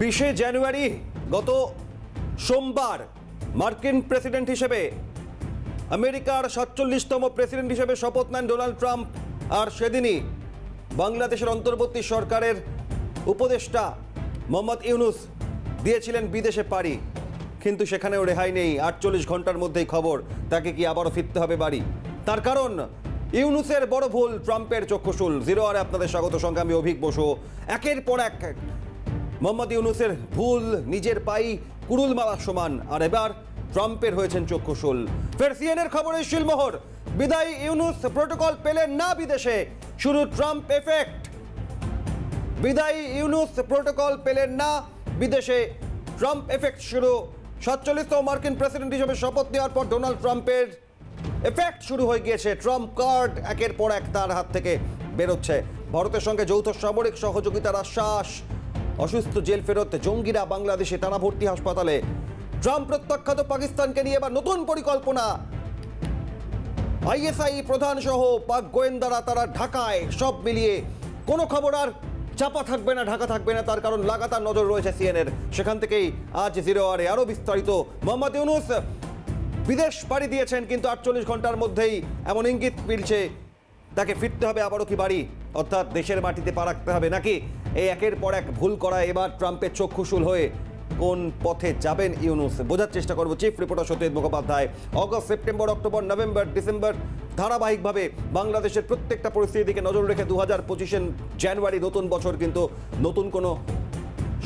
বিশে জানুয়ারি গত সোমবার মার্কিন প্রেসিডেন্ট হিসেবে, আমেরিকার সাতচল্লিশতম প্রেসিডেন্ট হিসেবে শপথ নেন ডোনাল্ড ট্রাম্প আর সেদিনই বাংলাদেশের অন্তর্বর্তী সরকারের উপদেষ্টা মোহাম্মদ ইউনুস দিয়েছিলেন বিদেশে পাড়ি। কিন্তু সেখানেও রেহাই নেই। আটচল্লিশ ঘণ্টার মধ্যেই খবর, তাকে কি আবারও ফিরতে হবে বাড়ি? তার কারণ, ইউনুসের বড় ভুল, ট্রাম্পের চক্ষুশুল। জিরো আরে আপনাদের স্বাগত সঙ্গে আমি অভিক বসু। একের পর এক মোহাম্মদ ইউনুসের ভুল, নিজের পাই কুড়ুল মারার সমান, আর এবার ট্রাম্পের হয়েছেন চক্ষুশুল। ফের সিএনের খবরে শিলমোহর বিদায় ইউনুস প্রোটোকল পেলেন না বিদেশে শুরু ট্রাম্প এফেক্ট। বিদায়ী ইউনুস প্রোটোকল পেলেন না বিদেশে, ট্রাম্প এফেক্ট শুরু। সাতচল্লিশতম মার্কিন প্রেসিডেন্ট হিসেবে শপথ নেওয়ার পর ডোনাল্ড ট্রাম্পের এফেক্ট শুরু হয়ে গিয়েছে। ট্রাম্প কার্ড একের পর এক তার হাত থেকে বেরোচ্ছে। ভারতের সঙ্গে যৌথ সামরিক সহযোগিতার আশ্বাস অসুস্থ জেল ফেরত, জঙ্গিরা বাংলাদেশে টানা ভর্তি হাসপাতালে। ট্রাম্প প্রত্যাখ্যাত পাকিস্তানকে নিয়ে এবার নতুন পরিকল্পনা। আইএসআই প্রধান সহ পাক গোয়েন্দারা তারা ঢাকায় সব মিলিয়ে। কোনো খবর আর চাপা থাকবে না, ঢাকা থাকবে না, তার কারণ লাগাতার নজর রয়েছে সিএনের সেখান থেকেই আজ জিরো আরে আরও বিস্তারিত। মোহাম্মদ ইউনুস বিদেশ পাড়ি দিয়েছেন, কিন্তু আটচল্লিশ ঘণ্টার মধ্যেই এমন ইঙ্গিত মিলছে তাকে ফিরতে হবে আবারও কি বাড়ি? অর্থাৎ দেশের মাটিতে পা রাখতে হবে নাকি? এই একের পর এক ভুল করা এবার ট্রাম্পের চক্ষুশুল হয়ে কোন পথে যাবেন ইউনুস? বোঝার চেষ্টা করব chief reporter Satyajit Mukhopadhyay. August, September, October, November, December ধারাবাহিকভাবে বাংলাদেশের প্রত্যেকটা পরিস্থিতির দিকে নজর রেখে দু হাজার পঁচিশে জানুয়ারি নতুন বছর কিন্তু নতুন কোনো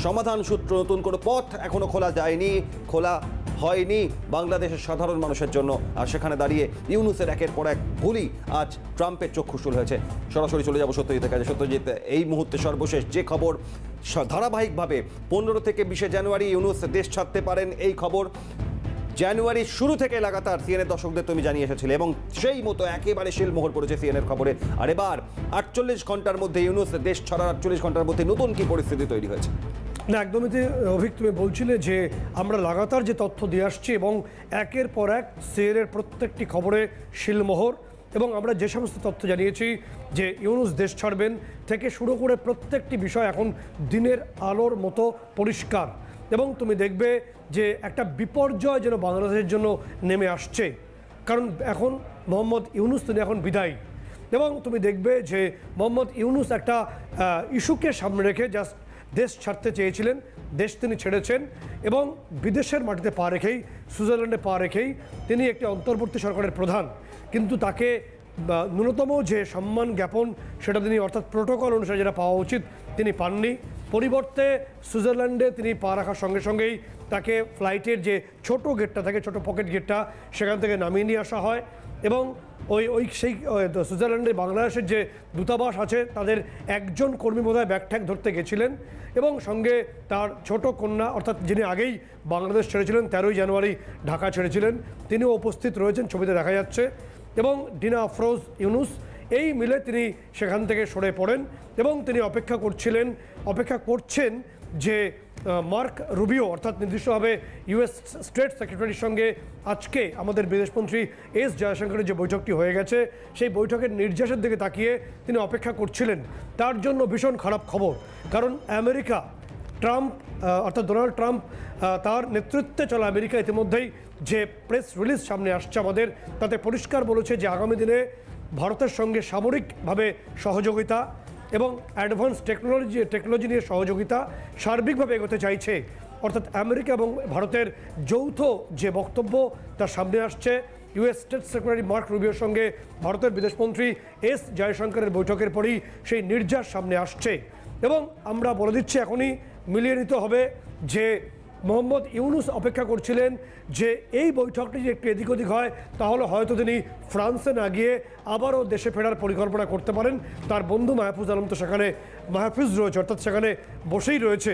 সমাধান সূত্র, নতুন কোনো পথ এখনও খোলা যায়নি। খোলা হয়নি বাংলাদেশের সাধারণ মানুষের জন্য। আর সেখানে দাঁড়িয়ে ইউনুসের একের পর এক ভুলই আজ ট্রাম্পের চক্ষুশুল হয়েছে। সরাসরি চলে যাব সত্যজিতের কাছে। সত্যজিৎ, এই মুহূর্তে সর্বশেষ যে খবর ধারাবাহিকভাবে পনেরো থেকে বিশে জানুয়ারি ইউনুস দেশ ছাড়তে পারেন এই খবর। জানুয়ারির শুরু থেকে লাগাতার সিএনএর দর্শকদের তুমি জানিয়ে এসেছিলে এবং সেই মতো একেবারে শিলমোহর পড়েছে সিএনএর খবরে। আর এবার আটচল্লিশ ঘণ্টার মধ্যে ইউনুস দেশ ছাড়ার আটচল্লিশ ঘণ্টার মধ্যে নতুন কি পরিস্থিতি তৈরি হয়েছে? না একদমই অভিক তুমি বলছিলে যে আমরা লাগাতার যে তথ্য দিয়ে আসছি এবং একের পর এক সিএনের প্রত্যেকটি খবরে শিলমোহর এবং আমরা যে সমস্ত তথ্য জানিয়েছি যে ইউনুস দেশ ছাড়বেন থেকে শুরু করে প্রত্যেকটি বিষয় এখন দিনের আলোর মতো পরিষ্কার। এবং তুমি দেখবে যে একটা বিপর্যয় যেন বাংলাদেশের জন্য নেমে আসছে। কারণ এখন মোহাম্মদ ইউনুস তিনি এখন বিদায়ী। এবং তুমি দেখবে যে মোহাম্মদ ইউনুস একটা ইস্যুকে সামনে রেখে জাস্ট দেশ ছাড়তে চেয়েছিলেন, দেশ তিনি ছেড়েছেন এবং বিদেশের মাটিতে পা রেখেই, সুইজারল্যান্ডে পা রেখেই তিনি একটি অন্তর্বর্তী সরকারের প্রধান। কিন্তু তাকে ন্যূনতম যে সম্মান জ্ঞাপন সেটা তিনি অর্থাৎ প্রোটোকল অনুসারে যেটা পাওয়া উচিত, তিনি পাননি। পরিবর্তে সুইজারল্যান্ডে তিনি পা রাখার সঙ্গে সঙ্গেই তাকে ফ্লাইটের যে ছোট গেটটা থাকে, ছোট পকেট গেটটা, সেখান থেকে নামিয়ে নিয়ে আসা হয় এবং ওই ওই সেই সুইজারল্যান্ডে বাংলাদেশের যে দূতাবাস আছে, তাদের একজন কর্মী বোধহয় ব্যাগঠ্যাগ ধরতে গেছিলেন এবং সঙ্গে তার ছোট কন্যা, অর্থাৎ যিনি আগেই বাংলাদেশ ছেড়েছিলেন, তেরোই জানুয়ারি ঢাকা ছেড়েছিলেন, তিনিও উপস্থিত রয়েছেন ছবিতে দেখা যাচ্ছে এবং ডিনা আফরোজ ইউনুস, এই মিলে তিনি সেখান থেকে সরে পড়েন এবং তিনি অপেক্ষা করছিলেন, অপেক্ষা করছেন যে মার্ক রুবিও, অর্থাৎ নির্দিষ্টভাবে ইউএস স্টেট সেক্রেটারির সঙ্গে আজকে আমাদের বিদেশমন্ত্রী এস জয়শঙ্করের যে বৈঠকটি হয়ে গেছে, সেই বৈঠকের নির্যাসের দিকে তাকিয়ে তিনি অপেক্ষা করছিলেন। তার জন্য ভীষণ খারাপ খবর, কারণ আমেরিকা, ট্রাম্প অর্থাৎ ডোনাল্ড ট্রাম্প তার নেতৃত্বে চলা আমেরিকা ইতিমধ্যেই যে প্রেস রিলিজ সামনে আসছে আমাদের, তাতে পরিষ্কার বলেছে যে আগামী দিনে ভারতের সঙ্গে সামরিকভাবে সহযোগিতা এবং অ্যাডভান্স টেকনোলজি টেকনোলজি নিয়ে সহযোগিতা সার্বিকভাবে এগোতে চাইছে। অর্থাৎ আমেরিকা এবং ভারতের যৌথ যে বক্তব্য তার সামনে আসছে, ইউএস স্টেট সেক্রেটারি মার্ক রুবিওর সঙ্গে ভারতের বিদেশমন্ত্রী এস জয়শঙ্করের বৈঠকের পরই সেই নির্যাস সামনে আসছে। এবং আমরা বলে দিচ্ছি এখনই মিলিয়ে নিতে হবে যে মোহাম্মদ ইউনুস অপেক্ষা করছিলেন যে এই বৈঠকটি যে একটু এদিক ওদিক হয়, তাহলে হয়তো তিনি ফ্রান্সে না গিয়ে আবারও দেশে ফেরার পরিকল্পনা করতে পারেন। তার বন্ধু মাহফুজ আলম তো সেখানে, মাহফুজ রয়েছে, অর্থাৎ সেখানে বসেই রয়েছে।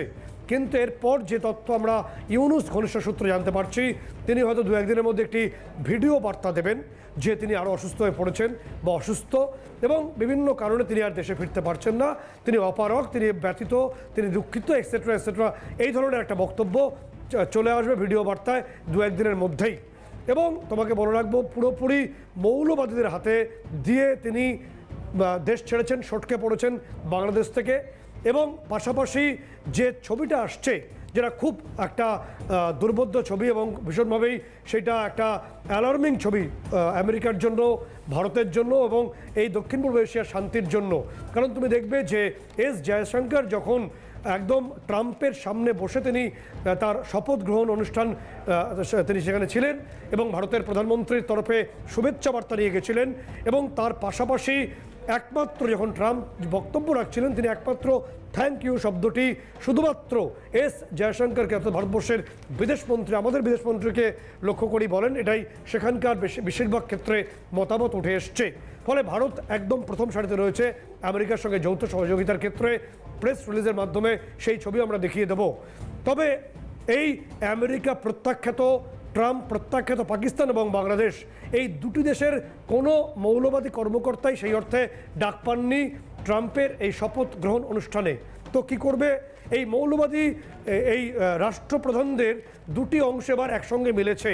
কিন্তু এরপর যে তথ্য আমরা ইউনুস ঘনিষ্ঠ সূত্রে জানতে পারছি, তিনি হয়তো দু একদিনের মধ্যে একটি ভিডিও বার্তা দেবেন যে তিনি আরও অসুস্থ হয়ে পড়েছেন বা অসুস্থ এবং বিভিন্ন কারণে তিনি আর দেশে ফিরতে পারছেন না। তিনি অপারক তিনি ব্যথিত, তিনি দুঃখিত এক্সেট্রা এক্সেট্রা এই ধরনের একটা বক্তব্য চলে আসবে ভিডিও বার্তায় দু একদিনের মধ্যেই। এবং তোমাকে বলে রাখব, পুরোপুরি মৌলবাদীদের হাতে দিয়ে তিনি দেশ ছেড়েছেন, সটকে পড়েছেন বাংলাদেশ থেকে। এবং পাশাপাশি যে ছবিটা আসছে, যেটা খুব একটা দুর্বোধ্য ছবি এবং ভীষণভাবেই সেটা একটা অ্যালার্মিং ছবি আমেরিকার জন্য, ভারতের জন্য এবং এই দক্ষিণ পূর্ব এশিয়ার শান্তির জন্য। কারণ তুমি দেখবে যে এস জয়শঙ্কর যখন একদম ট্রাম্পের সামনে বসে তিনি তার শপথ গ্রহণ অনুষ্ঠান তিনি সেখানে ছিলেন এবং ভারতের প্রধানমন্ত্রীর তরফে শুভেচ্ছা বার্তা নিয়ে গেছিলেন এবং তার পাশাপাশি একমাত্র যখন ট্রাম্প বক্তব্য রাখছিলেন, তিনি একমাত্র থ্যাংক ইউ শব্দটি শুধুমাত্র এস জয়শঙ্করকে অর্থাৎ ভারতবর্ষের বিদেশমন্ত্রী আমাদের বিদেশমন্ত্রীকে লক্ষ্য করেই বলেন। এটাই সেখানকার বেশি- বেশিরভাগ ক্ষেত্রে মতামত উঠে এসছে। ফলে ভারত একদম প্রথম সারিতে রয়েছে আমেরিকার সঙ্গে যৌথ সহযোগিতার ক্ষেত্রে। প্রেস রিলিজের মাধ্যমে সেই ছবি আমরা দেখিয়ে দেব। তবে এই আমেরিকা প্রত্যাখ্যাত ট্রাম্প প্রত্যাখ্যাত পাকিস্তান এবং বাংলাদেশ। এই দুটি দেশের কোনো মৌলবাদী কর্মকর্তাই সেই অর্থে ডাক পাননি ট্রাম্পের এই শপথ গ্রহণ অনুষ্ঠানে। তো কি করবে? এই মৌলবাদী এই রাষ্ট্রপ্রধানদের দুটি অংশ এবার একসঙ্গে মিলেছে।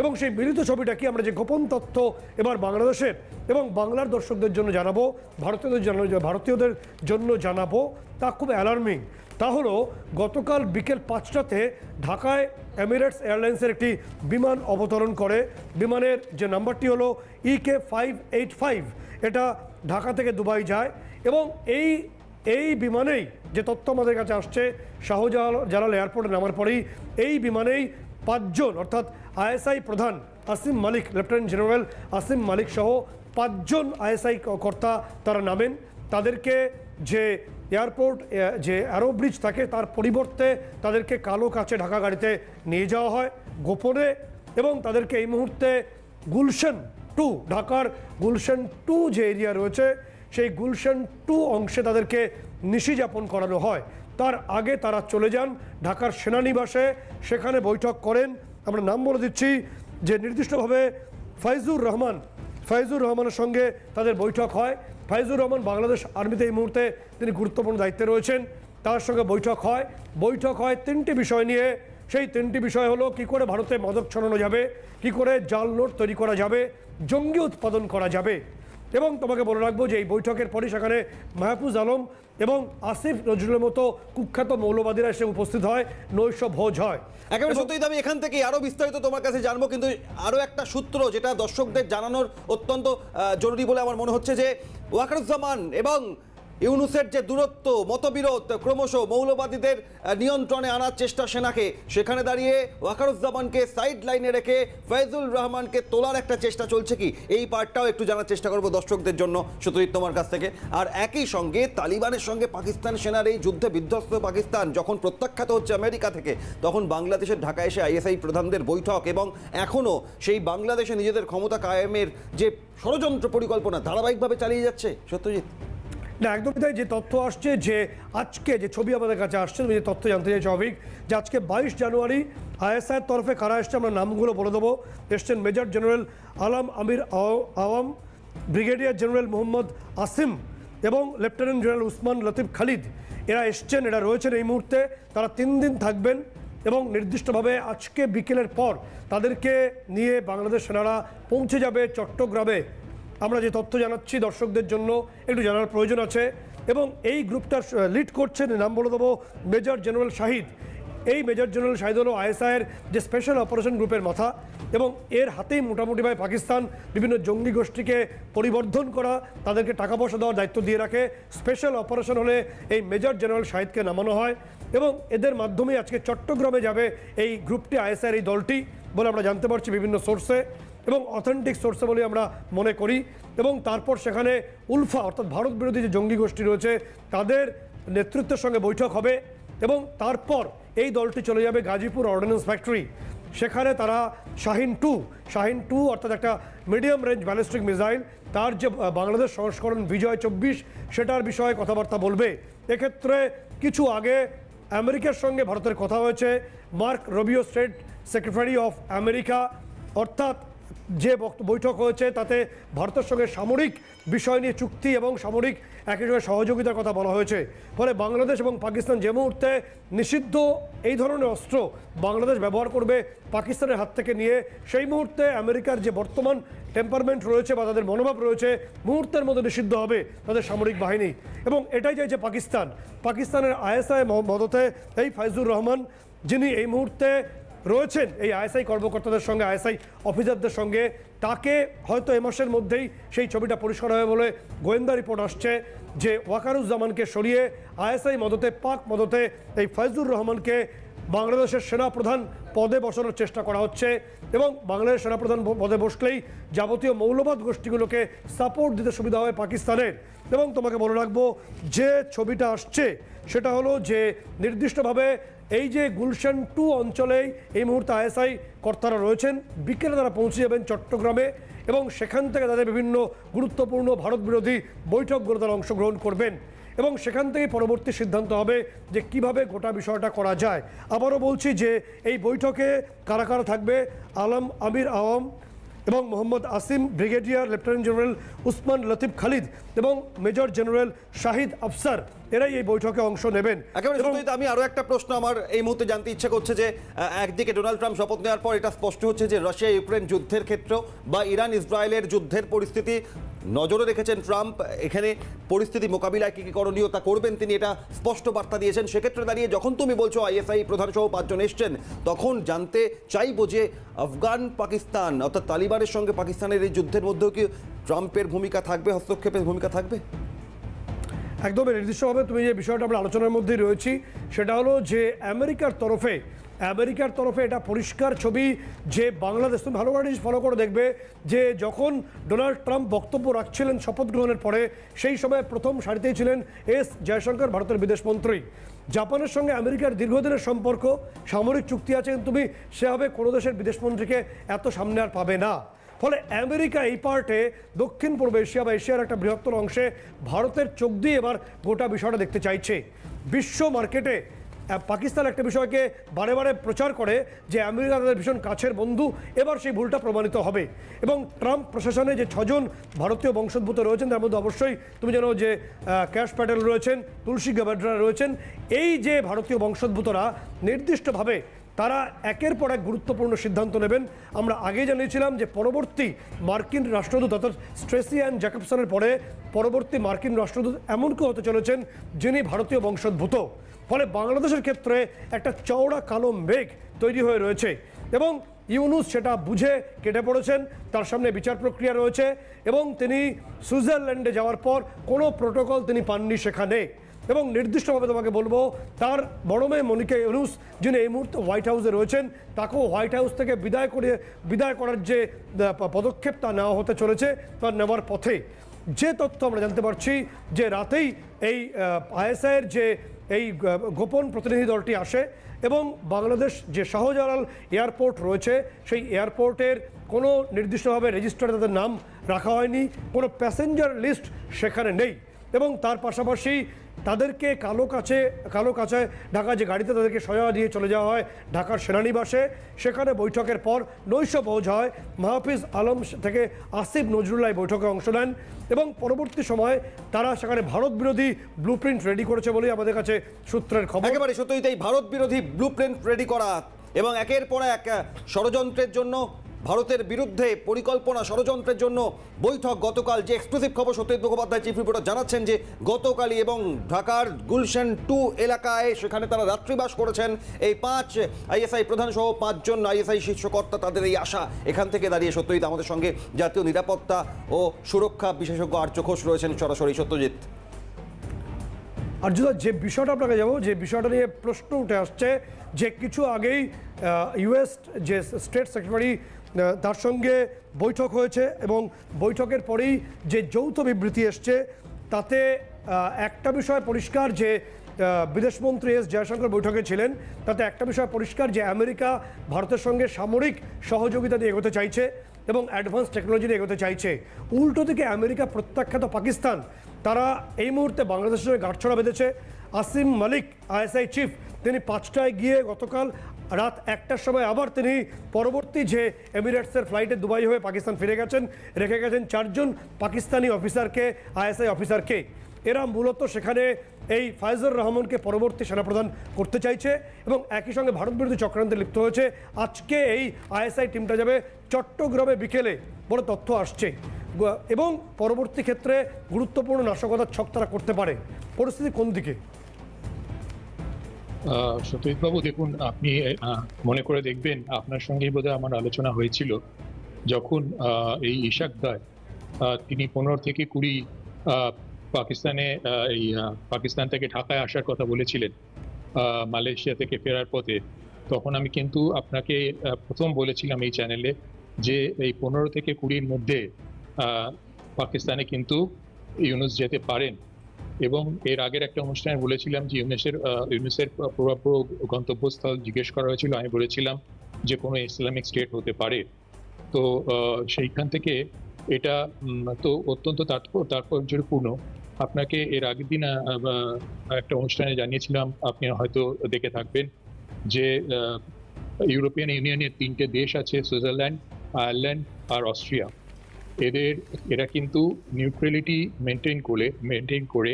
এবং সেই মিলিত ছবিটা কি আমরা যে গোপন তথ্য এবার বাংলাদেশের এবং বাংলার দর্শকদের জন্য জানাব, ভারতীয়দের ভারতীয়দের জন্য জানাব, তা খুব অ্যালার্মিং তা হলো, গতকাল বিকেল পাঁচটাতে ঢাকায় এমিরেটস এয়ারলাইন্সের একটি বিমান অবতরণ করে। বিমানের যে নাম্বারটি হলো ইকে ফাইভ এইট ফাইভ এটা ঢাকা থেকে দুবাই যায় এবং এই এই বিমানেই যে তথ্য আমাদের কাছে আসছে, শাহজালাল, জালাল এয়ারপোর্টে নামার পরেই এই বিমানেই পাঁচজন, অর্থাৎ আইএসআই প্রধান আসিম মালিক, লেফটেন্যান্ট জেনারেল আসিম মালিক সহ পাঁচজন আইএসআই কর্তা তারা নামেন। তাদেরকে যে এয়ারপোর্ট যে অ্যারো ব্রিজ থাকে, তার পরিবর্তে তাদেরকে কালো কাছে ঢাকা গাড়িতে নিয়ে যাওয়া হয় গোপনে এবং তাদেরকে এই মুহূর্তে গুলশন টু, ঢাকার গুলশন টু যে এরিয়া রয়েছে, সেই গুলশন টু অংশে তাদেরকে নিশি যাপন করানো হয়। তার আগে তারা চলে যান ঢাকার সেনানিবাসে, সেখানে বৈঠক করেন। আমরা নাম বলে দিচ্ছি যে নির্দিষ্টভাবে ফাইজুর রহমান ফাইজুর রহমানের সঙ্গে তাদের বৈঠক হয়। ফাইজুর রহমান বাংলাদেশ আর্মিতে এই মুহূর্তে তিনি গুরুত্বপূর্ণ দায়িত্বে রয়েছেন। তার সঙ্গে বৈঠক হয়। বৈঠক হয় তিনটি বিষয় নিয়ে। সেই তিনটি বিষয় হলো কি করে ভারতে মাদক ছড়ানো যাবে? কি করে জাল নোট তৈরি করা যাবে? জঙ্গি উৎপাদন করা যাবে? এবং তোমাকে বলে রাখব যে এই বৈঠকের পরই সেখানে মাহফুজ আলম এবং আসিফ নজরুলের মতো কুখ্যাত মৌলবাদীরা এসে উপস্থিত হয়। নৈশ ভোজ হয়। একেবারে সত্যি আমি এখান থেকে আরও বিস্তারিত তোমার কাছে জানব কিন্তু আরও একটা সূত্র যেটা দর্শকদের জানানোর অত্যন্ত জরুরি বলে আমার মনে হচ্ছে যে ওয়াকারুজ্জামান এবং ইউনুসের যে দূরত্ব, মতবিরোধ, ক্রমশ মৌলবাদীদের নিয়ন্ত্রণে আনার চেষ্টা সেনাকে, সেখানে দাঁড়িয়ে ওয়াকারুজ্জামানকে সাইড লাইনে রেখে ফয়জুল রহমানকে তোলার একটা চেষ্টা চলছে কি? এই পার্টটাও একটু জানার চেষ্টা করব দর্শকদের জন্য সত্যজিৎ তোমার কাছ থেকে। আর একই সঙ্গে তালিবানের সঙ্গে পাকিস্তান সেনার এই যুদ্ধে বিধ্বস্ত পাকিস্তান যখন প্রত্যাখ্যাত হচ্ছে আমেরিকা থেকে, তখন বাংলাদেশের ঢাকা এসে আইএসআই প্রধানদের বৈঠক এবং এখনও সেই বাংলাদেশে নিজেদের ক্ষমতা কায়েমের যে ষড়যন্ত্র পরিকল্পনা ধারাবাহিকভাবে চালিয়ে যাচ্ছে। সত্যজিৎ? না, একদমই তাই। যে তথ্য আসছে, যে আজকে যে ছবি আমাদের কাছে আসছে, তুমি যে তথ্য জানতে চাইছো, অভিক, যে আজকে বাইশ জানুয়ারি আইএসআইয়ের তরফে কারা এসছে আমরা নামগুলো বলে দেবো। এসছেন মেজর জেনারেল আলাম আমির আও- আওয়াম, ব্রিগেডিয়ার জেনারেল মোহাম্মদ আসিম এবং লেফটেন্যান্ট জেনারেল উসমান লতিফ খালিদ। এরা এসছেন, এরা রয়েছেন এই মুহূর্তে। তারা তিন দিন থাকবেন এবং নির্দিষ্টভাবে আজকে বিকেলের পর তাদেরকে নিয়ে বাংলাদেশ সেনারা পৌঁছে যাবে চট্টগ্রামে। আমরা যে তথ্য জানাচ্ছি দর্শকদের জন্য একটু জানার প্রয়োজন আছে এবং এই গ্রুপটার লিড করছেন নাম বলে দেবো, মেজর জেনারেল শাহিদ। এই মেজর জেনারেল শাহিদ হলো আইএসআইয়ের যে স্পেশাল অপারেশন গ্রুপের মাথা এবং এর হাতেই মোটামুটিভাবে পাকিস্তান বিভিন্ন জঙ্গি গোষ্ঠীকে পরিবর্ধন করা, তাদেরকে টাকা পয়সা দেওয়ার দায়িত্ব দিয়ে রাখে। স্পেশাল অপারেশন হলে এই মেজর জেনারেল শাহিদকে নামানো হয় এবং এদের মাধ্যমে আজকে চট্টগ্রামে যাবে এই গ্রুপটি আইএসআইয়ের এই দলটি বলে আমরা জানতে পারছি বিভিন্ন সোর্সে এবং অথেন্টিক সোর্সে বলে আমরা মনে করি এবং তারপর সেখানে উলফা, অর্থাৎ ভারত বিরোধী যে জঙ্গি গোষ্ঠী রয়েছে, তাদের নেতৃত্বের সঙ্গে বৈঠক হবে এবং তারপর এই দলটি চলে যাবে গাজীপুর অর্ডিন্যান্স ফ্যাক্টরি সেখানে তারা শাহিন টু শাহিন টু অর্থাৎ একটা মিডিয়াম রেঞ্জ ব্যালিস্টিক মিসাইল তার যে বাংলাদেশ সংস্করণ বিজয় চব্বিশ, সেটার বিষয়ে কথাবার্তা বলবে। এক্ষেত্রে কিছু আগে আমেরিকার সঙ্গে ভারতের কথা হয়েছে, Mark Rubio, state secretary of America. অর্থাৎ যে বৈঠক হয়েছে তাতে ভারতের সঙ্গে সামরিক বিষয় নিয়ে চুক্তি এবং সামরিক একই সঙ্গে সহযোগিতার কথা বলা হয়েছে। ফলে বাংলাদেশ এবং পাকিস্তান যে মুহূর্তে নিষিদ্ধ এই ধরনের অস্ত্র বাংলাদেশ ব্যবহার করবে পাকিস্তানের হাত থেকে নিয়ে, সেই মুহূর্তে আমেরিকার যে বর্তমান টেম্পারমেন্ট রয়েছে বা তাদের মনোভাব রয়েছে, মুহূর্তের মধ্যে নিষিদ্ধ হবে তাদের সামরিক বাহিনী। এবং এটাই চাইছে পাকিস্তান। পাকিস্তানের আইএসআই মদতে এই ফাইজুর রহমান, যিনি এই মুহূর্তে রয়েছেন এই আইএসআই কর্মকর্তাদের সঙ্গে, আইএসআই অফিসারদের সঙ্গে। তাকে হয়তো এ মাসের মধ্যেই সেই ছবিটা পরিষ্কার হবে বলে গোয়েন্দা রিপোর্ট আসছে যে ওয়াকারুজ্জামানকে সরিয়ে আইএসআই মদতে, পাক মদতে এই ফয়জুর রহমানকে বাংলাদেশের সেনাপ্রধান পদে বসানোর চেষ্টা করা হচ্ছে এবং বাংলাদেশ সেনাপ্রধান পদে বসলেই যাবতীয় মৌলবাদ গোষ্ঠীগুলোকে সাপোর্ট দিতে সুবিধা হবে পাকিস্তানের। এবং তোমাকে বলে রাখব, যে ছবিটা আসছে সেটা হলো যে নির্দিষ্টভাবে এই যে গুলশান টু অঞ্চলেই এই মুহূর্তে আইএসআই কর্তারা রয়েছেন, বিকেলে তারা পৌঁছে যাবেন চট্টগ্রামে এবং সেখান থেকে তাদের বিভিন্ন গুরুত্বপূর্ণ ভারত বিরোধী বৈঠকগুলো তারা অংশগ্রহণ করবেন এবং সেখান থেকে পরবর্তী সিদ্ধান্ত হবে যে কীভাবে গোটা বিষয়টা করা যায়। আবারও বলছি যে এই বৈঠকে কারা কারা থাকবে, আলম, আমির আওয়াম এবং Mohammad Asim, brigadier lieutenant general Usman Latif Khalid এবং মেজর জেনারেল শাহিদ আফসার। এরাই এই বৈঠকে অংশ নেবেন। একেবারে আমি আরও একটা প্রশ্ন আমার এই মুহূর্তে জানতে ইচ্ছে করছে যে একদিকে ডোনাল্ড ট্রাম্প শপথ নেওয়ার পর এটা স্পষ্ট হচ্ছে যে রাশিয়া ইউক্রেন যুদ্ধের ক্ষেত্রেও বা ইরান ইসরায়েলের যুদ্ধের পরিস্থিতি নজরে রেখেছেন ট্রাম্প এখানে পরিস্থিতি মোকাবিলায় কী কী করণীয় তা করবেন তিনি এটা স্পষ্ট বার্তা দিয়েছেন। সেক্ষেত্রে দাঁড়িয়ে যখন তুমি বলছো আইএসআই প্রধান সহ পাঁচজন এসছেন তখন জানতে চাইব যে আফগান পাকিস্তান অর্থাৎ তালিবানের সঙ্গে পাকিস্তানের এই যুদ্ধের মধ্যেও কি ট্রাম্পের ভূমিকা থাকবে হস্তক্ষেপের ভূমিকা থাকবে? একদম নির্দিষ্টভাবে তুমি যে বিষয়টা আমরা আলোচনার মধ্যেই রয়েছি, সেটা হলো যে আমেরিকার তরফে আমেরিকার তরফে এটা পরিষ্কার ছবি যে বাংলাদেশ, তুমি ভালো করে ফলো করে দেখবে যে যখন ডোনাল্ড ট্রাম্প বক্তব্য রাখছিলেন শপথ গ্রহণের পরে, সেই সময় প্রথম সারিতেই ছিলেন এস জয়শঙ্কর, ভারতের বিদেশমন্ত্রী জাপানের সঙ্গে আমেরিকার দীর্ঘদিনের সম্পর্ক, সামরিক চুক্তি আছে তুমি সেভাবে কোনো দেশের বিদেশমন্ত্রীকে এত সামনে আর পাবে না। ফলে আমেরিকা এই পার্টে দক্ষিণ, পূর্ব এশিয়া বা এশিয়ার একটা বৃহত্তর অংশে ভারতের চোখ দিয়ে এবার গোটা বিষয়টা দেখতে চাইছে। বিশ্ব মার্কেটে পাকিস্তান একটা বিষয়কে বারে বারে প্রচার করে যে আমেরিকা তাদের ভীষণ কাছের বন্ধু, এবার সেই ভুলটা প্রমাণিত হবে। এবং ট্রাম্প প্রশাসনে যে ছজন ভারতীয় বংশোদ্ভূত রয়েছেন, তার মধ্যে অবশ্যই তুমি জানো যে ক্যাশ প্যাটেল রয়েছেন, তুলসী গাবাড্রা রয়েছেন। এই যে ভারতীয় বংশোদ্ভূতরা নির্দিষ্টভাবে তারা একের পর এক গুরুত্বপূর্ণ সিদ্ধান্ত নেবেন। আমরা আগে জানিয়েছিলাম যে পরবর্তী মার্কিন রাষ্ট্রদূত অর্থাৎ স্ট্রেসি অ্যান্ড জ্যাকবসনের পরে পরবর্তী মার্কিন রাষ্ট্রদূত এমন কেউ হতে চলেছেন যিনি ভারতীয় বংশোদ্ভূত। ফলে বাংলাদেশের ক্ষেত্রে একটা চওড়া কালো মেঘ তৈরি হয়ে রয়েছে এবং ইউনুস সেটা বুঝে কেটে পড়েছেন, তার সামনে বিচার প্রক্রিয়া রয়েছে এবং তিনি সুইজারল্যান্ডে যাওয়ার পর কোনো প্রোটোকল তিনি পাননি সেখানে। এবং নির্দিষ্টভাবে তোমাকে বলব, তার বড় মেয়ে মনিকা ইউনুস, যিনি এই মুহূর্তে হোয়াইট হাউসে রয়েছেন, তাকেও হোয়াইট হাউস থেকে বিদায় করে, বিদায় করার যে পদক্ষেপ তা নেওয়া হতে চলেছে তার নেওয়ার পথে। যে তথ্য আমরা জানতে পারছি, যে রাতেই এই আইএসআইয়ের যে এই গোপন প্রতিনিধি দলটি আসে এবং বাংলাদেশ যে শাহজালাল এয়ারপোর্ট রয়েছে, সেই এয়ারপোর্টের কোনো নির্দিষ্টভাবে রেজিস্টারে তাদের নাম রাখা হয়নি, কোনো প্যাসেঞ্জার লিস্ট সেখানে নেই। এবং তার পাশাপাশি তাদেরকে কালো কাছে কালো কাছে ঢাকা যে গাড়িতে তাদেরকে সয়া দিয়ে চলে যাওয়া হয় ঢাকার সেনানিবাসে। সেখানে বৈঠকের পর নৈশ ভোজ হয় মাহফিজ আলম থেকে আসিফ নজরুল্লাহ বৈঠকে অংশ নেন এবং পরবর্তী সময় তারা সেখানে ভারত বিরোধী ব্লু রেডি করেছে বলেই আমাদের কাছে সূত্রের খবর। একেবারে সত্যই তাই ভারত বিরোধী ব্লু রেডি করা এবং একের পর এক ষড়যন্ত্রের জন্য ভারতের বিরুদ্ধে পরিকল্পনা ষড়যন্ত্রের জন্য বৈঠক। গতকাল যে এক্সক্লুসিভ খবর, সত্যজিৎ মুখোপাধ্যায় চিফ রিপোর্টার জানাচ্ছেন যে গতকালই এবং ঢাকার গুলশান টু এলাকায় সেখানে তারা রাত্রিবাস করেছেন। এই পাঁচ আইএসআই প্রধান সহ পাঁচজন আইএসআই শীর্ষকর্তা তাদের এই আশা। এখান থেকে দাঁড়িয়ে সত্যজিৎ আমাদের সঙ্গে জাতীয় নিরাপত্তা ও সুরক্ষা বিশেষজ্ঞ আর্য ঘোষ রয়েছেন সরাসরি। সত্যজিৎ। আর যদি যে বিষয়টা আপনাকে যাব যে বিষয়টা নিয়ে প্রশ্ন উঠে আসছে যে কিছু আগেই ইউএস যে স্টেট সেক্রেটারি তার সঙ্গে বৈঠক হয়েছে এবং বৈঠকের পরেই যে যৌথ বিবৃতি এসছে, তাতে একটা বিষয় পরিষ্কার যে বিদেশমন্ত্রী এস জয়শঙ্কর বৈঠকে ছিলেন, তাতে একটা বিষয় পরিষ্কার যে আমেরিকা ভারতের সঙ্গে সামরিক সহযোগিতা দিয়ে এগোতে চাইছে এবং অ্যাডভান্স টেকনোলজি নিয়ে এগোতে চাইছে। উল্টো দিকে আমেরিকা প্রত্যাখ্যাত পাকিস্তান, তারা এই মুহূর্তে বাংলাদেশের সঙ্গে গাঁটছড়া বেঁধেছে। আসিম মালিক, আইএসআই চিফ, তিনি পাঁচটায় গিয়ে গতকাল রাত একটার সময় আবার তিনি পরবর্তী যে এমিরেটসের ফ্লাইটে দুবাই হয়ে পাকিস্তান ফিরে গেছেন, রেখে গেছেন চারজন পাকিস্তানি অফিসারকে, আইএসআই অফিসারকে। এরা মূলত সেখানে এই ফায়জুর রহমানকে পরবর্তী সেনাপ্রধান করতে চাইছে এবং একই সঙ্গে ভারত বিরোধী চক্রান্তে লিপ্ত হয়েছে। আজকে এই আইএসআই টিমটা যাবে চট্টগ্রামে বিকেলে, বড় তথ্য আসছে। এবং পরবর্তী ক্ষেত্রে গুরুত্বপূর্ণ নাশকতার ছক তারা করতে পারে। পরিস্থিতি কোন দিকে? সত্যজিৎবাবু দেখুন, আপনি মনে করে দেখবেন, আপনার সঙ্গেই বোধহয় আমার আলোচনা হয়েছিল। যখন এই ইশাক দায় তিনি পনেরো থেকে কুড়ি পাকিস্তানে এই পাকিস্তান থেকে ঢাকায় আসার কথা বলেছিলেন মালয়েশিয়া থেকে ফেরার পথে, তখন আমি কিন্তু আপনাকে প্রথম বলেছিলাম এই চ্যানেলে যে এই পনেরো থেকে কুড়ির মধ্যে পাকিস্তানে কিন্তু ইউনুস যেতে পারেন। এবং এর আগের একটা অনুষ্ঠানে বলেছিলাম যে ইউনেসের ইউনেসের পুরোপুরো গন্তব্যস্থল জিজ্ঞেস করা হয়েছিল। আমি বলেছিলাম যে কোনো ইসলামিক স্টেট হতে পারে। তো সেইখান থেকে এটা তো অত্যন্ত তাৎপর্য তাৎপর্যপূর্ণ। আপনাকে এর আগের দিন একটা অনুষ্ঠানে জানিয়েছিলাম, আপনি হয়তো দেখে থাকবেন যে ইউরোপিয়ান ইউনিয়নের তিনটে দেশ আছে, সুইজারল্যান্ড, আয়ারল্যান্ড আর অস্ট্রিয়া। এদের, এরা কিন্তু নিউট্রালিটি মেনটেন করে মেনটেন করে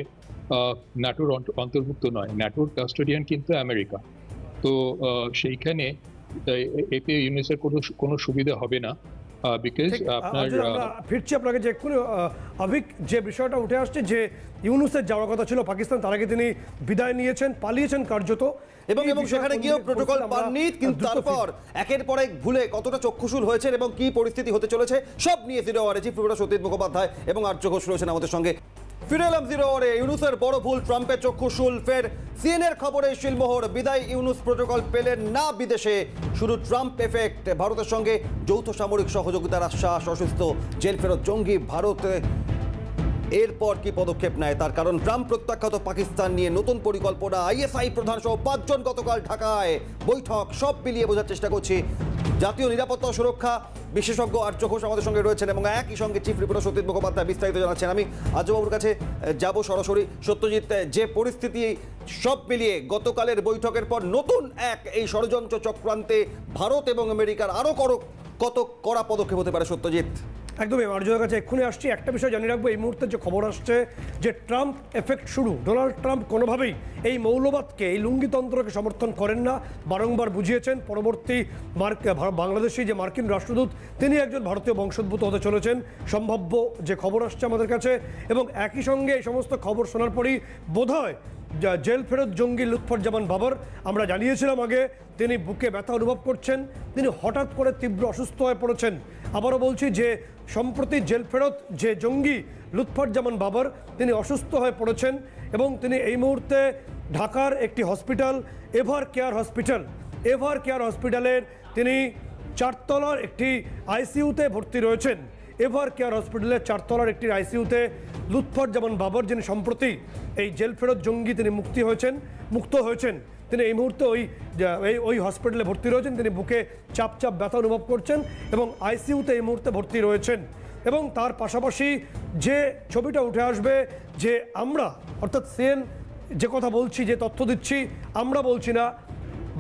ন্যাটোর অন্ত- অন্তর্ভুক্ত নয়। ন্যাটোর কাস্টোডিয়ান কিন্তু আমেরিকা। তো সেইখানে এতে ইউনিসের কোনো কোনো সুবিধা হবে না। বিকজ ঠিক, আপনার অর্জুন, ফিরছি আপনাকে যে এক্ষুনি অভিক যে বিষয়টা উঠে আসছে যে ইউনুসের যাওয়ার কথা ছিল পাকিস্তান তার আগে তিনি বিদায় নিয়েছেন পালিয়েছেন কার্যত। এবং এবং সেখানে গিয়েও প্রোটোকল পাননি কিন্তু তারপর একের পর এক ভুলে কতটা চক্ষুশূল হয়েছেন এবং কি পরিস্থিতি হতে চলেছে সব নিয়ে ফিরে আওয়ারে চিফ সতীত মুখোপাধ্যায় এবং আর্য ঘোষ রয়েছেন আমাদের সঙ্গে। ফিরে এলাম জিরো ইউনুসের বড় ভুল, ট্রাম্পের ফের সিএনএর খবরে শিলমোহর। বিদায় ইউনুস প্রোটোকল পেলেন না বিদেশে। শুধু ট্রাম্প এফেক্ট ভারতের সঙ্গে যৌথ সামরিক সহযোগিতার আশ্বাস, অসুস্থ, জেল ফেরত জঙ্গি, ভারতে এরপর কি পদক্ষেপ নেয়? তার কারণ ট্রাম্প প্রত্যাখ্যাত পাকিস্তান নিয়ে নতুন পরিকল্পনা। আইএসআই প্রধান সহ পাঁচজন গতকাল ঢাকায়। বৈঠক সব মিলিয়ে বোঝার চেষ্টা করছি জাতীয় নিরাপত্তা সুরক্ষা বিশেষজ্ঞ আর্য ঘোষ আমাদের সঙ্গে রয়েছেন এবং একই সঙ্গে চিফ রিপোর্টার সত্যজিৎ মুখোপাধ্যায় বিস্তারিত জানাচ্ছেন। আমি আজবাবুর কাছে যাব সরাসরি। সত্যজিৎ যে পরিস্থিতি, সব মিলিয়ে গতকালের বৈঠকের পর নতুন এক এই ষড়যন্ত্র চক্রান্তে ভারত এবং আমেরিকার আরও কত কড়া পদক্ষেপ হতে পারে সত্যজিৎ? একদমই আর্যদের কাছে এক্ষুনি আসছি। একটা বিষয় জানিয়ে রাখব, এই মুহূর্তে যে খবর আসছে যে ট্রাম্প এফেক্ট শুরু। ডোনাল্ড ট্রাম্প কোনোভাবেই এই মৌলবাদকে, এই লুঙ্গিতন্ত্রকে সমর্থন করেন না। বারংবার বুঝিয়েছেন, পরবর্তী মার্ক বাংলাদেশি যে মার্কিন রাষ্ট্রদূত, তিনি একজন ভারতীয় বংশোদ্ভূত হতে চলেছেন। সম্ভাব্য যে খবর আসছে আমাদের কাছে, এবং একই সঙ্গে এই সমস্ত খবর শোনার পরই বোধহয় যা জেল ফেরত জঙ্গি লুৎফর জামান বাবর, আমরা জানিয়েছিলাম আগে তিনি বুকে ব্যথা অনুভব করছেন, তিনি হঠাৎ করে তীব্র অসুস্থ হয়ে পড়েছেন। আবারও বলছি যে, সম্প্রতি জেল ফেরত যে জঙ্গি লুৎফরজামান বাবর, তিনি অসুস্থ হয়ে পড়েছেন এবং তিনি এই মুহূর্তে ঢাকার একটি hospital, ever care hospital. Ever care হসপিটালের তিনি চারতলার একটি আইসিইউতে ভর্তি রয়েছেন। এভার কেয়ার হসপিটালের চারতলার একটি আইসিইউতে লুৎফর যেমন বাবর, যিনি সম্প্রতি এই জেল ফেরত জঙ্গি, তিনি মুক্তি হয়েছেন, মুক্ত হয়েছেন। তিনি এই মুহূর্তে ওই ওই হসপিটালে ভর্তি রয়েছেন। তিনি বুকে চাপ চাপ ব্যথা অনুভব করছেন এবং আইসিইউতে এই মুহূর্তে ভর্তি রয়েছেন। এবং তার পাশাপাশি যে ছবিটা উঠে আসবে, যে আমরা, অর্থাৎ সেন যে কথা বলছি, যে তথ্য দিচ্ছি, আমরা বলছি না,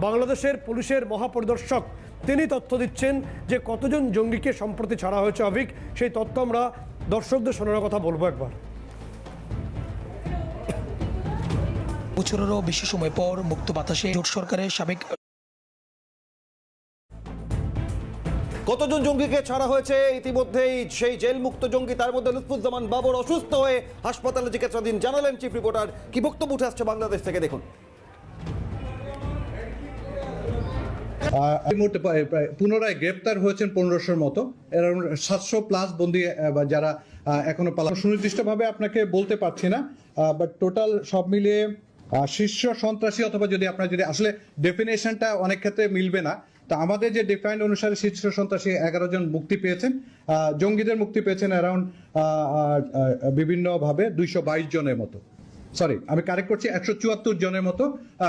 বাংলাদেশের পুলিশের মহাপরিদর্শক, তিনি তথ্য দিচ্ছেন যে কতজন জঙ্গিকে সম্প্রতি ছাড়া হয়েছে অভিক। সেই তথ্য আমরা দর্শকদের শোনানোর কথা বলব একবার। বছরেরও বেশি সময় পর মুক্ত বাতাসে জোট সরকারের সাবেক কতজন জঙ্গিকে ছাড়া হয়েছে? ইতিমধ্যেই সেই জেল মুক্ত জঙ্গি তার মধ্যে লুৎফুজ্জামান বাবর অসুস্থ হয়ে হাসপাতালে চিকিৎসাধীন জানালেন চিফ রিপোর্টার। কি বক্তব্য উঠে আসছে বাংলাদেশ থেকে? দেখুন। এই মুহূর্তে প্রায়- প্রায় পুনরায় গ্রেপ্তার হয়েছেন পনেরোশোর মতো। এরকম সাতশো প্লাস বন্দি যারা এখনও পালানো সুনির্দিষ্টভাবে আপনাকে বলতে পারছি না বাট টোটাল সব মিলিয়ে শীর্ষ সন্ত্রাসী অথবা যদি আপনার যদি আসলে ডেফিনেশনটা অনেক ক্ষেত্রে মিলবে না, তো আমাদের যে ডিফাইন অনুসারে শীর্ষ সন্ত্রাসী এগারো জন মুক্তি পেয়েছেন। জঙ্গিদের মুক্তি পেয়েছেন অ্যারাউন্ড বিভিন্নভাবে দুইশো বাইশ জনের মতো। সরি আমি কারেক্ট করছি, একশো চুয়াত্তর জনের মতো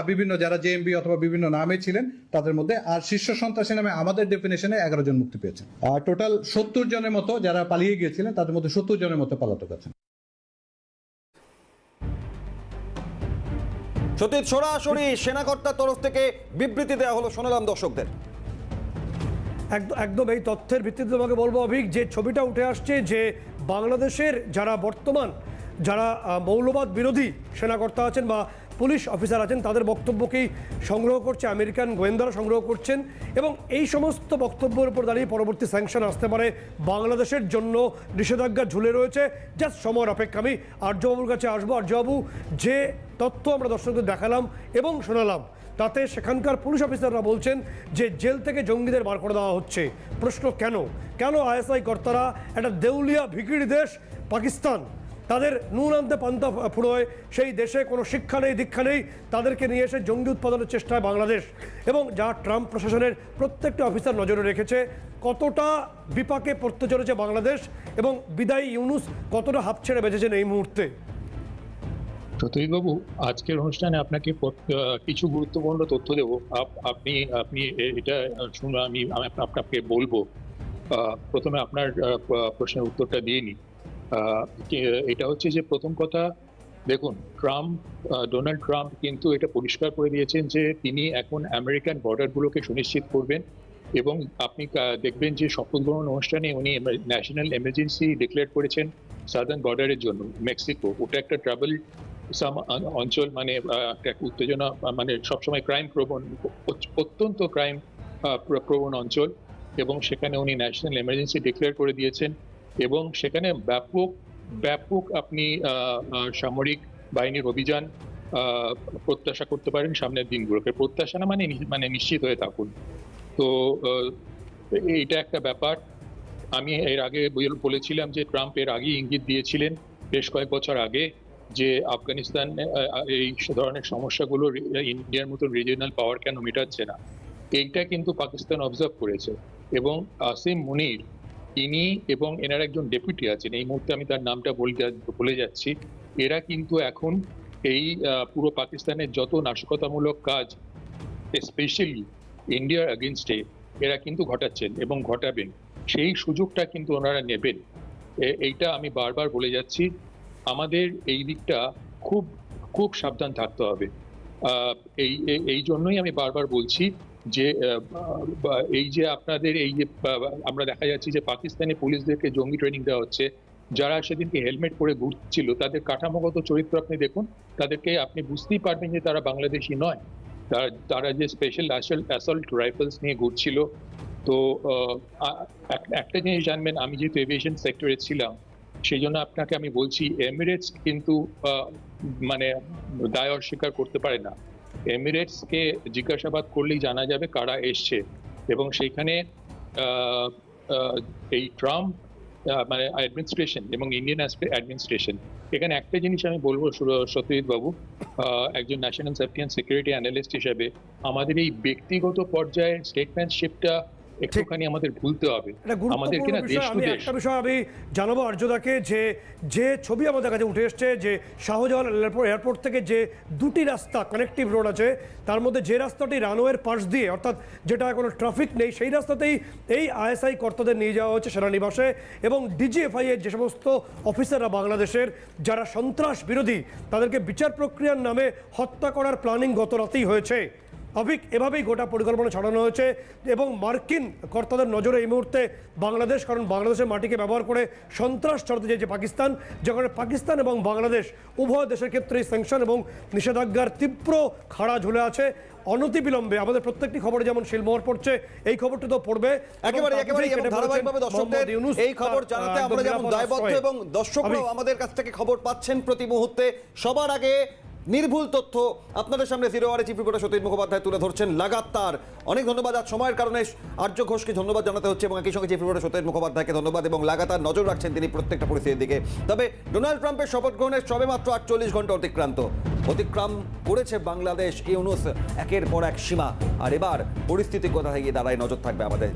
বিভিন্ন যারা জেএমবি অথবা বিভিন্ন নামে ছিলেন, তাদের মধ্যে, আর শীর্ষ সন্ত্রাসী নামে আমাদের ডেফিনেশনে এগারো জন মুক্তি পেয়েছেন। আর টোটাল সত্তর জনের মতো যারা পালিয়ে গিয়েছিলেন, তাদের মধ্যে সত্তর জনের মতো পালাতক আছেন। সতীশ, সরাসরি সেনাকর্তার তরফ থেকে বিবৃতি দেওয়া হলো, শোনালাম দর্শকদের। একদম এই তথ্যের ভিত্তিতে তোমাকে বলব, অভিক, যে ছবিটা উঠে আসছে, যে বাংলাদেশের যারা বর্তমান, যারা মৌলবাদ বিরোধী সেনাকর্তা আছেন বা পুলিশ অফিসার আছেন, তাদের বক্তব্যকেই সংগ্রহ করছে, আমেরিকান গোয়েন্দারা সংগ্রহ করছেন এবং এই সমস্ত বক্তব্যের উপর দাঁড়িয়ে পরবর্তী স্যাংশন আসতে পারে বাংলাদেশের জন্য নিষেধাজ্ঞা ঝুলে রয়েছে। জাস্ট সময়ের অপেক্ষা, আমি আর্যবাবুর কাছে আসব। আর্যবাবু, যে তথ্য আমরা দর্শকদের দেখালাম এবং শোনালাম, তাতে সেখানকার পুলিশ অফিসাররা বলছেন যে জেল থেকে জঙ্গিদের বার করে দেওয়া হচ্ছে। প্রশ্ন কেন? কেন আইএসআই কর্তারা একটা দেউলিয়া ভিকিরি দেশ, পাকিস্তান? তাদের নুন আনতে পান্তা ফুড়োয় সেই দেশে কোনো শিক্ষা নেই, দীক্ষা নেই। তাদেরকে নিয়ে এসে জঙ্গি উৎপাদনের চেষ্টায় বাংলাদেশ। এবং যা ট্রাম্প প্রশাসনের প্রত্যেকটা অফিসার নজরে রেখেছে, কতটা বিপাকে পড়তে চলেছে বাংলাদেশ এবং বিদায়ী ইউনুস কতটা হাফ ছেড়ে বেঁচেছেন এই মুহূর্তে? বাবু আজকের অনুষ্ঠানে আপনাকে কিছু গুরুত্বপূর্ণ তথ্য দেব। আপ- আপনি আপনি এটা শুনে আমি আপনাকে বলব। প্রথমে আপনার প্রশ্নের উত্তরটা দিয়ে নিই। এটা হচ্ছে যে প্রথম কথা, দেখুন, ট্রাম্প ডোনাল্ড ট্রাম্প কিন্তু এটা পরিষ্কার করে দিয়েছেন যে তিনি এখন আমেরিকান বর্ডারগুলোকে সুনিশ্চিত করবেন এবং আপনি দেখবেন যে শপথ গ্রহণ অনুষ্ঠানে উনি ন্যাশনাল এমার্জেন্সি ডিক্লেয়ার করেছেন সাদার্ন বর্ডারের জন্য, মেক্সিকো। ওটা একটা ট্রাভেল সাম অঞ্চল মানে একটা উত্তেজনা মানে সবসময় ক্রাইম প্রবণ অত্যন্ত ক্রাইম প্রবণ অঞ্চল এবং সেখানে উনি ন্যাশনাল এমার্জেন্সি ডিক্লেয়ার করে দিয়েছেন। এবং সেখানে ব্যাপক ব্যাপক আপনি সামরিক বাহিনীর অভিযান প্রত্যাশা করতে পারেন সামনের দিনগুলোকে। প্রত্যাশা না মানে মানে নিশ্চিত হয়ে থাকুন। তো এইটা একটা ব্যাপার। আমি এর আগে বলেছিলাম যে ট্রাম্প এর আগে ইঙ্গিত দিয়েছিলেন বেশ কয়েক বছর আগে যে আফগানিস্তান এই ধরনের সমস্যাগুলো ইন্ডিয়ার মতো রিজিওনাল পাওয়ার কেন মেটাচ্ছে না। এইটা কিন্তু পাকিস্তান অবজার্ভ করেছে। এবং আসিম মুনির ইনি এবং এনার একজন ডেপুটি আছেন, এই মুহূর্তে আমি তার নামটা বলে যাচ্ছি, এরা কিন্তু এখন এই পুরো পাকিস্তানের যত নাশকতামূলক কাজ স্পেশালি ইন্ডিয়ার এগেনস্টে এরা কিন্তু ঘটাচ্ছেন এবং ঘটাবেন। সেই সুযোগটা কিন্তু ওনারা নেবেন। এইটা আমি বারবার বলে যাচ্ছি, আমাদের এই দিকটা খুব খুব সাবধান থাকতে হবে। এই- এই জন্যই আমি বারবার বলছি যে এই যে আপনাদের এই যে আমরা দেখা যাচ্ছে যে পাকিস্তানি পুলিশদেরকে জঙ্গি ট্রেনিং দেওয়া হচ্ছে, যারা সেদিনকে হেলমেট পরে ঘুরছিল, তাদের কাঠামোগত চরিত্র আপনি দেখুন, তাদেরকে আপনি বুঝতেই পারবেন যে তারা বাংলাদেশি নয়। তারা তারা যে স্পেশাল অ্যাসল্ট রাইফেলস নিয়ে ঘুরছিল। তো একটা জিনিস জানবেন, আমি যেহেতু এভিয়েশন সেক্টরে ছিলাম সেই জন্য আপনাকে আমি বলছি এমিরেটস কিন্তু মানে দায় অস্বীকার করতে পারে না। এমিরেটসকে জিজ্ঞাসাবাদ করলেই জানা যাবে কারা এসছে। এবং আহ, এই ট্রাম্প মানে অ্যাডমিনিস্ট্রেশন এবং ইন্ডিয়ান অ্যাডমিনিস্ট্রেশন। এখানে একটা জিনিস আমি বলব সত্যজিৎ বাবু একজন national safety and security analyst হিসাবে আমাদের এই ব্যক্তিগত পর্যায়ে স্টেটমেন্টশিপটা একটুখানি আমাদের ভুলতে হবে। একটা আমাদের কিনা দেশ আমি টু দেশ একটা বিষয় আমি জানাব আর্যদাকে যে যে ছবি আমাদের কাছে উঠে এসছে যে এয়ারপোর্ট এয়ারপোর্ট থেকে যে দুটি রাস্তা কানেক্টিভ রোড আছে তার মধ্যে যে রাস্তাটি রানওয়ের পাশ দিয়ে অর্থাৎ যেটা কোনো ট্রাফিক নেই সেই রাস্তাতেই এই আইএসআই কর্তাদের নিয়ে যাওয়া হচ্ছে সেনানিবাসে এবং ডিজিএফআই এর যে সমস্ত অফিসাররা বাংলাদেশের যারা সন্ত্রাস বিরোধী তাদেরকে বিচার প্রক্রিয়ার নামে হত্যা করার প্ল্যানিং গত রাতেই হয়েছে। অভিক এভাবেই গোটা পরিকল্পনা ছড়ানো হয়েছে এবং মার্কিন কর্তাদের নজরে এই মুহূর্তে বাংলাদেশ কারণ বাংলাদেশের মাটিকে ব্যবহার করে সন্ত্রাস ছড়াতে চাইছে পাকিস্তান যেখানে পাকিস্তান এবং বাংলাদেশ উভয় দেশের ক্ষেত্রে স্যাংশন এবং নিষেধাজ্ঞার তীব্র খাড়া ঝুলে আছে। অনতিবিলম্বে আমাদের প্রত্যেকটি খবরে যেমন শিলমোহর পড়ছে এই খবরটি তো পড়বে। একেবারে একেবারে ধারাবাহিকভাবে দর্শকদের এই খবর জানাতে আমরা যেমন দায়বদ্ধ এবং দর্শকরাও আমাদের কাছ থেকে খবর পাচ্ছেন প্রতি মুহূর্তে। সবার আগে নির্ভুল তথ্য আপনাদের সামনে জিরো আরে চিফ রিপোর্টার সতীশ মুখোপাধ্যায় তুলে ধরছেন। লাগাতার। অনেক ধন্যবাদ, আজ সময়ের কারণে আর্য ঘোষকে ধন্যবাদ জানাতে হচ্ছে এবং একই সঙ্গে চিফ রিপোর্টার সতীশ মুখোপাধ্যায়কে ধন্যবাদ এবং লাগাতার নজর রাখছেন তিনি প্রত্যেকটা পরিস্থিতির দিকে। তবে ডোনাল্ড ট্রাম্পের শপথ গ্রহণের সবে মাত্র আটচল্লিশ ঘণ্টা অতিক্রান্ত। অতিক্রম করেছে বাংলাদেশ, ইউনুস একের পর এক সীমা। আর এবার পরিস্থিতি কোথা থেকে দাঁড়ায়, নজর থাকবে আমাদের।